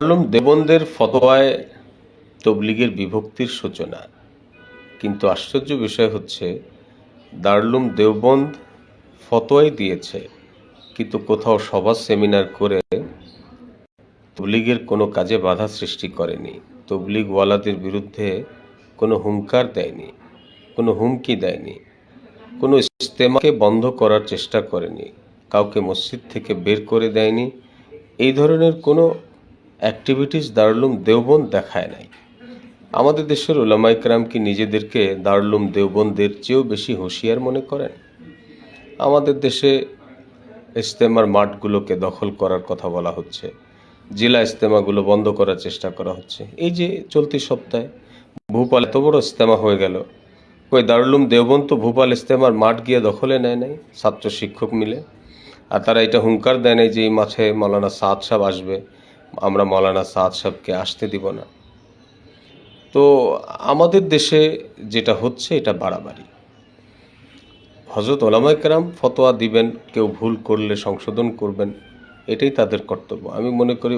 দারুল দেবন্দের ফতোয়ায় তবলিগের বিভক্তির সূচনা। কিন্তু আশ্চর্য বিষয় হচ্ছে, দারলুম দেওবন্দ ফতোয়াই দিয়েছে, কিন্তু কোথাও সভা সেমিনার করে তবলিগের কোনো কাজে বাধা সৃষ্টি করেনি। তবলিগওয়ালাদের বিরুদ্ধে কোনো হুঙ্কার দেয়নি, কোনো হুমকি দেয়নি, কোনো ইস্তেমাকে বন্ধ করার চেষ্টা করেনি, কাউকে মসজিদ থেকে বের করে দেয়নি। এই ধরনের কোনো অ্যাক্টিভিটিস দারুলুম দেওবন্দ দেখায় নাই। আমাদের দেশের ওলামাইকরাম কি নিজেদেরকে দারুলুম দেওবন্দের চেয়েও বেশি হুঁশিয়ার মনে করেন? আমাদের দেশে ইস্তেমার মাঠগুলোকে দখল করার কথা বলা হচ্ছে। জেলা ইস্তেমাগুলো বন্ধ করার চেষ্টা করা হচ্ছে। এই যে চলতি সপ্তাহে ভূপাল এত বড় ইস্তেমা হয়ে গেল। ওই দারুলুম দেওবন তো ভূপাল ইস্তেমার মাঠ গিয়ে দখলে নেয় নাই, ছাত্র শিক্ষক মিলে। আর তারা এটা হুঙ্কার দেয় নাই যে এই মাঠে মৌলানা সাদ সাহেব আসবে। আমরা মৌলানা সাদ সাহেবকে আসতে দিব না। তো আমাদের দেশে যেটা হচ্ছে, এটা বাড়াবাড়ি। হজরত ওলামাইকরাম ফতোয়া দিবেন, কেউ ভুল করলে সংশোধন করবেন, এটাই তাদের কর্তব্য। আমি মনে করি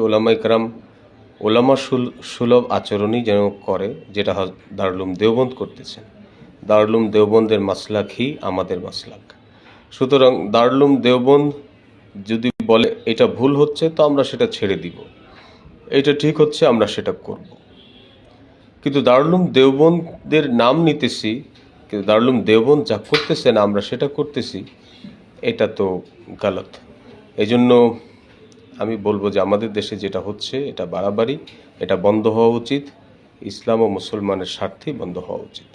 ওলামা সুল- সুলভ আচরণই যেন করে, যেটা দারুলুম দেওবন্দ করতেছেন। দারুলুম দেওবন্দের মাসলাকই আমাদের মাসলাক। সুতরাং দারুলুম দেওবন্দ যদি বলে এটা ভুল হচ্ছে, তো আমরা সেটা ছেড়ে দিব। এটা ঠিক হচ্ছে, আমরা সেটা করব। কিন্তু দারুলুম দেওবন্দের নাম নিতেছি, কিন্তু দারুলুম দেওবন্দ যা করতেছেন আমরা সেটা করতেছি, এটা তো গালত। এই জন্য আমি বলব যে আমাদের দেশে যেটা হচ্ছে, এটা বাড়াবাড়ি, এটা বন্ধ হওয়া উচিত, ইসলাম ও মুসলমানের স্বার্থেই বন্ধ হওয়া উচিত।